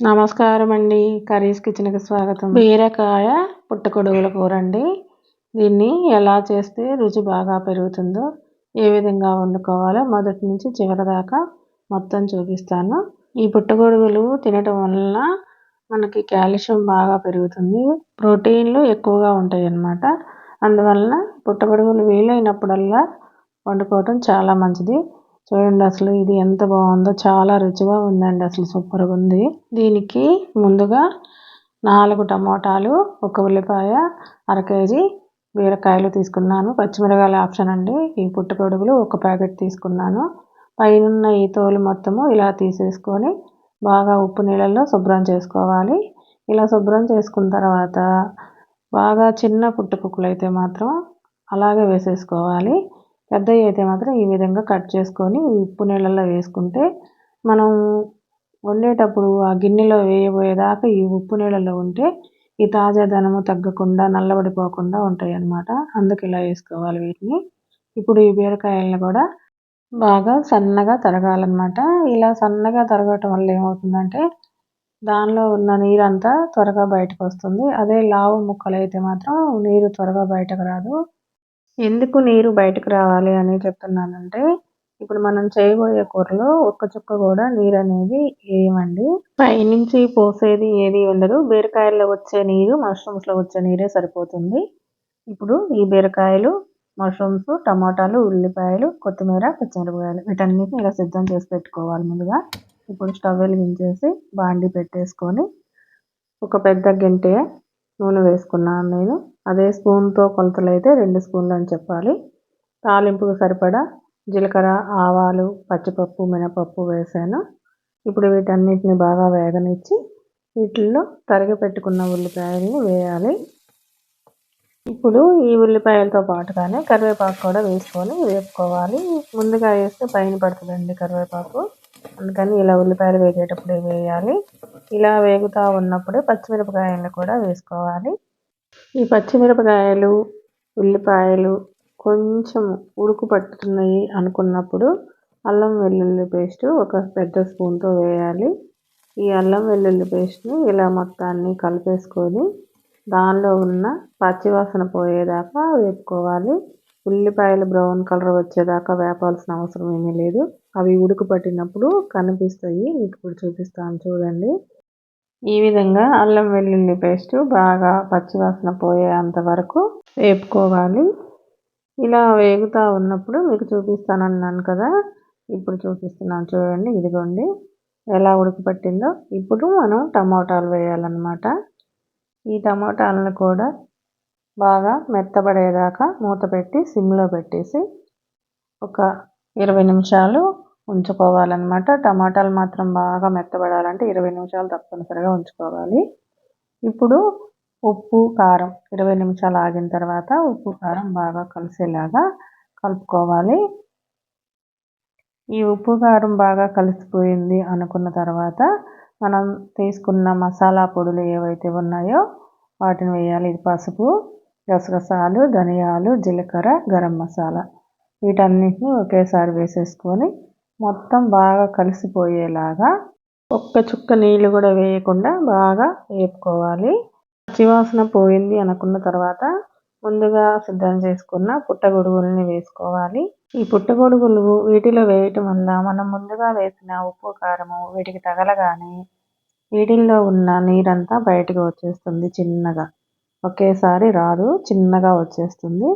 నమస్కారం అండి కర్రీస్ కిచెన్కి స్వాగతం. బీరకాయ పుట్టకొడుగుల కూర అండి దీన్ని ఎలా చేస్తే రుచి బాగా పెరుగుతుందో ఏ విధంగా వండుకోవాలో మొదటి నుంచి చివరి దాకా మొత్తం చూపిస్తాను. ఈ పుట్టగొడుగులు తినటం వలన మనకి కాల్షియం బాగా పెరుగుతుంది. ప్రోటీన్లు ఎక్కువగా ఉంటాయి అన్నమాట అందువలన పుట్టగొడుగులు వీలైనప్పుడల్లా వండుకోవటం చాలా మంచిది. చూడండి అసలు ఇది ఎంత బాగుందో చాలా రుచిగా ఉందండి అసలు సూపర్గా ఉంది. దీనికి ముందుగా నాలుగు టమోటాలు ఒక ఉల్లిపాయ అర కేజీ బీరకాయలు తీసుకున్నాను. పచ్చిమిరకాయల ఆప్షన్ అండి. ఈ పుట్టగొడుగులు ఒక ప్యాకెట్ తీసుకున్నాను. పైన ఈ తోలు మొత్తము ఇలా తీసేసుకొని బాగా ఉప్పు నీళ్ళల్లో శుభ్రం చేసుకోవాలి. ఇలా శుభ్రం చేసుకున్న తర్వాత బాగా చిన్న పుట్టుకుక్కలు అయితే మాత్రం అలాగే వేసేసుకోవాలి. పెద్దవి అయితే మాత్రం ఈ విధంగా కట్ చేసుకొని ఉప్పు నీళ్ళల్లో వేసుకుంటే మనం వండేటప్పుడు ఆ గిన్నెలో వేయబోయేదాకా ఈ ఉప్పు నీళ్ళలో ఉంటే ఈ తాజాదనము తగ్గకుండా నల్లబడిపోకుండా ఉంటాయి అన్నమాట అందుకు ఇలా వేసుకోవాలి వీటిని. ఇప్పుడు ఈ బీరకాయలను కూడా బాగా సన్నగా తరగాలన్నమాట. ఇలా సన్నగా తరగటం వల్ల ఏమవుతుందంటే దానిలో ఉన్న నీరంతా త్వరగా బయటకు వస్తుంది. అదే లావు ముక్కలు అయితే మాత్రం నీరు త్వరగా బయటకు రాదు. ఎందుకు నీరు బయటకు రావాలి అని చెప్తున్నానంటే ఇప్పుడు మనం చేయబోయే కూరలో ఒక్క చుక్క కూడా నీరు అనేది వేయమండి పైనుంచి పోసేది ఏది ఉండదు. బీరకాయల్లో వచ్చే నీరు మష్రూమ్స్లో వచ్చే నీరే సరిపోతుంది. ఇప్పుడు ఈ బీరకాయలు మష్రూమ్స్ టమాటాలు ఉల్లిపాయలు కొత్తిమీర పచ్చిమిరపకాయలు వీటన్నిటిని ఇలా సిద్ధం చేసి పెట్టుకోవాలి ముందుగా. ఇప్పుడు స్టవ్ వెలిగించేసి బాండి పెట్టేసుకొని ఒక పెద్ద గింటె నూనె వేసుకున్నాను నేను. అదే స్పూన్తో కొలతలు అయితే రెండు స్పూన్లు అని చెప్పాలి. తాలింపుకు సరిపడా జీలకర్ర ఆవాలు పచ్చిపప్పు మినపప్పు వేసాను. ఇప్పుడు వీటన్నిటిని బాగా వేగనిచ్చి వీటిల్లో తరిగి పెట్టుకున్న ఉల్లిపాయలను వేయాలి. ఇప్పుడు ఈ ఉల్లిపాయలతో పాటుగానే కరివేపాకు కూడా వేసుకొని వేపుకోవాలి. ముందుగా వేస్తే పైన పడుతుందండి కరివేపాకు. అందుకని ఇలా ఉల్లిపాయలు వేగేటప్పుడే వేయాలి? ఇలా వేగుతూ ఉన్నప్పుడే పచ్చిమిరపకాయలు కూడా వేసుకోవాలి. ఈ పచ్చిమిరపకాయలు ఉల్లిపాయలు కొంచెం ఉడుకు పట్టుతున్నాయి అనుకున్నప్పుడు అల్లం వెల్లుల్లి పేస్ట్ ఒక పెద్ద స్పూన్తో వేయాలి. ఈ అల్లం వెల్లుల్లి పేస్ట్ని ఇలా మొత్తాన్ని కలిపేసుకొని దానిలో ఉన్న పచ్చివాసన పోయేదాకా వేపుకోవాలి. ఉల్లిపాయలు బ్రౌన్ కలర్ వచ్చేదాకా వేపాల్సిన అవసరం ఏమీ లేదు. అవి ఉడుకు పట్టినప్పుడు కనిపిస్తాయి. మీకు ఇప్పుడు చూపిస్తాను చూడండి. ఈ విధంగా అల్లం వెల్లుల్లి పేస్ట్ బాగా పచ్చివాసన పోయేంత వరకు వేపుకోవాలి. ఇలా వేగుతూ ఉన్నప్పుడు మీకు చూపిస్తానన్నాను కదా. ఇప్పుడు చూపిస్తున్నాను చూడండి ఇదిగోండి. ఎలా ఉడకపట్టిందో. ఇప్పుడు మనం టమోటాలు వేయాలన్నమాట. ఈ టమోటాలను కూడా బాగా మెత్తబడేదాకా మూత పెట్టి సిమ్లో పెట్టేసి ఒక ఇరవై నిమిషాలు ఉంచుకోవాలన్నమాట. టమాటాలు మాత్రం బాగా మెత్తబడాలంటే ఇరవై నిమిషాలు తప్పనిసరిగా ఉంచుకోవాలి. ఇప్పుడు ఉప్పు కారం ఇరవై నిమిషాలు ఆగిన తర్వాత ఉప్పు కారం బాగా కలిసేలాగా కలుపుకోవాలి. ఈ ఉప్పు కారం బాగా కలిసిపోయింది అనుకున్న తర్వాత మనం తీసుకున్న మసాలా పొడులు ఏవైతే ఉన్నాయో వాటిని వేయాలి. ఇది పసుపు గసగసాలు ధనియాలు జీలకర్ర గరం మసాలా వీటన్నిటిని ఒకేసారి వేసేసుకొని మొత్తం బాగా కలిసిపోయేలాగా ఒక్క చుక్క నీళ్ళు కూడా వేయకుండా బాగా వేపుకోవాలి. పచ్చివాసన పోయింది అనుకున్న తర్వాత ముందుగా సిద్ధం చేసుకున్న పుట్టగొడుగుల్ని వేసుకోవాలి. ఈ పుట్టగొడుగులు వీటిలో వేయటం వల్ల మనం ముందుగా వేసిన ఉప్పు కారము వీటికి తగలగానే వీటిల్లో ఉన్న నీరంతా బయటకు వచ్చేస్తుంది చిన్నగా. ఒకేసారి రాదు చిన్నగా వచ్చేస్తుంది.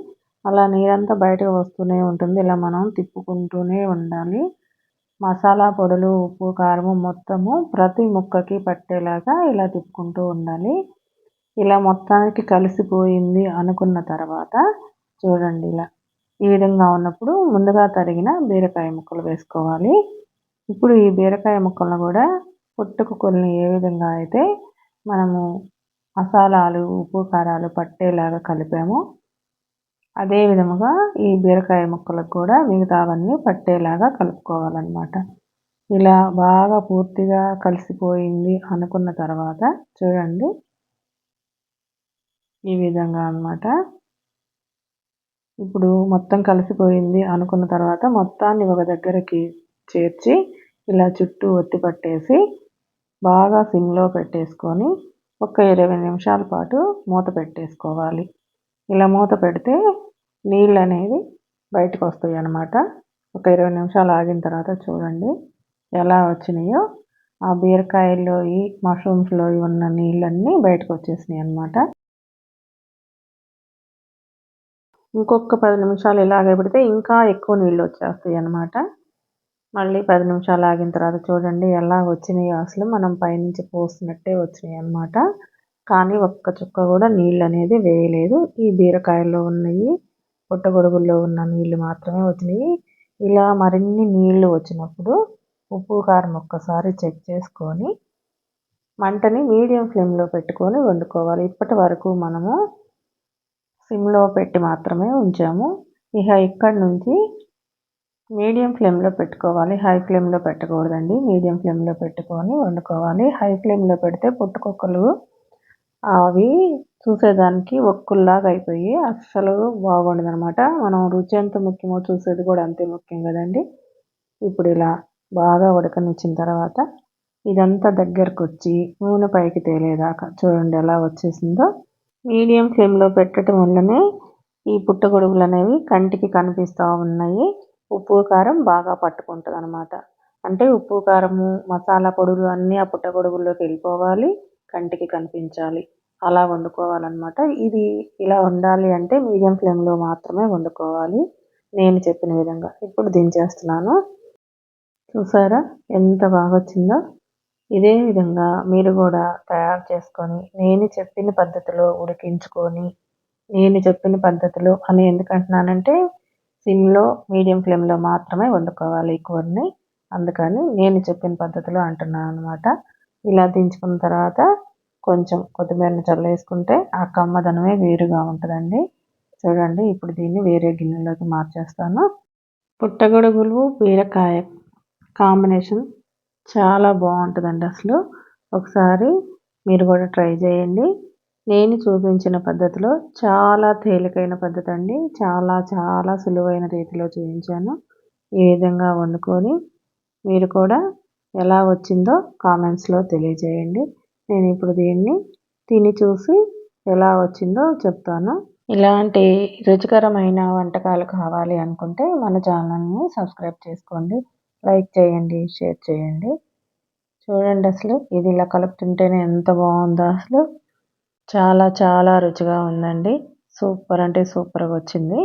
అలా నీరంతా బయటకు వస్తూనే ఉంటుంది. ఇలా మనం తిప్పుకుంటూనే ఉండాలి. మసాలా పొడులు ఉప్పు కారము మొత్తము ప్రతి ముక్కకి పట్టేలాగా ఇలా తిప్పుకుంటూ ఉండాలి. ఇలా మొత్తానికి కలిసిపోయింది అనుకున్న తర్వాత చూడండి ఇలా. ఈ విధంగా ఉన్నప్పుడు ముందుగా తరిగిన బీరకాయ ముక్కలు వేసుకోవాలి. ఇప్పుడు ఈ బీరకాయ ముక్కలను కూడా పుట్టుకుని ఏ విధంగా అయితే మనము మసాలాలు ఉప్పు కారాలు పట్టేలాగా కలిపాము అదే విధముగా ఈ బీరకాయ ముక్కలకు కూడా మిగతావన్నీ పట్టేలాగా కలుపుకోవాలన్నమాట. ఇలా బాగా పూర్తిగా కలిసిపోయింది అనుకున్న తర్వాత చూడండి. ఈ విధంగా అనమాట ఇప్పుడు మొత్తం కలిసిపోయింది అనుకున్న తర్వాత మొత్తాన్ని ఒక దగ్గరికి చేర్చి ఇలా చుట్టూ ఒత్తి పట్టేసి బాగా సిమ్లో పెట్టేసుకొని ఒక ఇరవై నిమిషాల పాటు మూత పెట్టేసుకోవాలి. ఇలా మూత పెడితే నీళ్ళు అనేవి బయటకు వస్తాయి అన్నమాట. ఒక ఇరవై నిమిషాలు ఆగిన తర్వాత చూడండి ఎలా వచ్చినాయో. ఆ బీరకాయల్లో ఈ మష్రూమ్స్లో ఉన్న నీళ్ళన్నీ బయటకు వచ్చేసినాయి అనమాట ఇంకొక పది నిమిషాలు ఇలాగే పెడితే ఇంకా ఎక్కువ నీళ్ళు వచ్చేస్తాయి అన్నమాట. మళ్ళీ పది నిమిషాలు ఆగిన తర్వాత చూడండి ఎలా వచ్చినాయో అసలు మనం పైనుంచి పోసినట్టే వచ్చినాయి అనమాట కానీ ఒక్క చుక్క కూడా నీళ్ళు అనేది వేయలేదు. ఈ బీరకాయల్లో ఉన్నాయి పుట్టగొడుగుల్లో ఉన్న నీళ్ళు మాత్రమే వచ్చినాయి ఇలా మరిన్ని నీళ్ళు వచ్చినప్పుడు ఉప్పు కారం ఒక్కసారి చెక్ చేసుకొని మంటని మీడియం ఫ్లేమ్లో పెట్టుకొని వండుకోవాలి. ఇప్పటి వరకు మనము సిమ్లో పెట్టి మాత్రమే ఉంచాము. ఇక ఇక్కడ నుంచి మీడియం ఫ్లేమ్లో పెట్టుకోవాలి. హై ఫ్లేమ్లో పెట్టకూడదండి. మీడియం ఫ్లేమ్లో పెట్టుకొని వండుకోవాలి. హై ఫ్లేమ్లో పెడితే పుట్టుకొక్కలు అవి చూసేదానికి ఒక్కుల్లాగా అయిపోయి అస్సలు బాగుండదు అనమాట మనం రుచి ఎంత ముఖ్యమో చూసేది కూడా అంతే ముఖ్యం కదండి. ఇప్పుడు ఇలా బాగా ఉడకనిచ్చిన తర్వాత ఇదంతా దగ్గరకు వచ్చి నూనె పైకి తేలేదాకా చూడండి ఎలా వచ్చేసిందో. మీడియం ఫ్లేమ్లో పెట్టడం వల్లనే ఈ పుట్టగొడుగులు అనేవి కంటికి కనిపిస్తూ ఉన్నాయి. ఉప్పు కారం బాగా పట్టుకుంటుంది అనమాట అంటే ఉప్పు కారము మసాలా పొడులు అన్నీ ఆ పుట్టగొడుగుల్లోకి వెళ్ళిపోవాలి. కంటికి కనిపించాలి. అలా వండుకోవాలన్నమాట. ఇది ఇలా ఉండాలి అంటే మీడియం ఫ్లేమ్లో మాత్రమే వండుకోవాలి. నేను చెప్పిన విధంగా. ఇప్పుడు దించేస్తున్నాను. చూసారా? ఎంత బాగా వచ్చిందో? ఇదే విధంగా మీరు కూడా తయారు చేసుకొని నేను చెప్పిన పద్ధతిలో ఉడికించుకొని నేను చెప్పిన పద్ధతిలో అని ఎందుకంటున్నానంటే సిమ్లో మీడియం ఫ్లేమ్లో మాత్రమే వండుకోవాలి కూరని. అందుకని నేను చెప్పిన పద్ధతిలో అంటున్నాను అనమాట ఇలా దించుకున్న తర్వాత కొంచెం కొత్తిమీరని చల్లేసుకుంటే ఆ కమ్మదనమే వేరుగా ఉంటుందండి. చూడండి ఇప్పుడు దీన్ని వేరే గిన్నెలోకి మార్చేస్తాను. పుట్టగొడుగులు బీరకాయ కాంబినేషన్ చాలా బాగుంటుందండి అసలు. ఒకసారి మీరు కూడా ట్రై చేయండి. నేను చూపించిన పద్ధతిలో చాలా తేలికైన పద్ధతి అండి. చాలా చాలా సులువైన రీతిలో చూపించాను. ఈ విధంగా వండుకొని మీరు కూడా ఎలా వచ్చిందో కామెంట్స్లో తెలియజేయండి. నేను ఇప్పుడు దీన్ని తిని చూసి ఎలా వచ్చిందో చెప్తాను. ఇలాంటి రుచికరమైన వంటకాలు కావాలి అనుకుంటే మన ఛానల్ని సబ్స్క్రైబ్ చేసుకోండి. లైక్ చేయండి షేర్ చేయండి. చూడండి అసలు ఇది ఇలా కలుపుతుంటేనే ఎంత బాగుందో అసలు. చాలా చాలా రుచిగా ఉందండి. సూపర్ అంటే సూపర్గా వచ్చింది.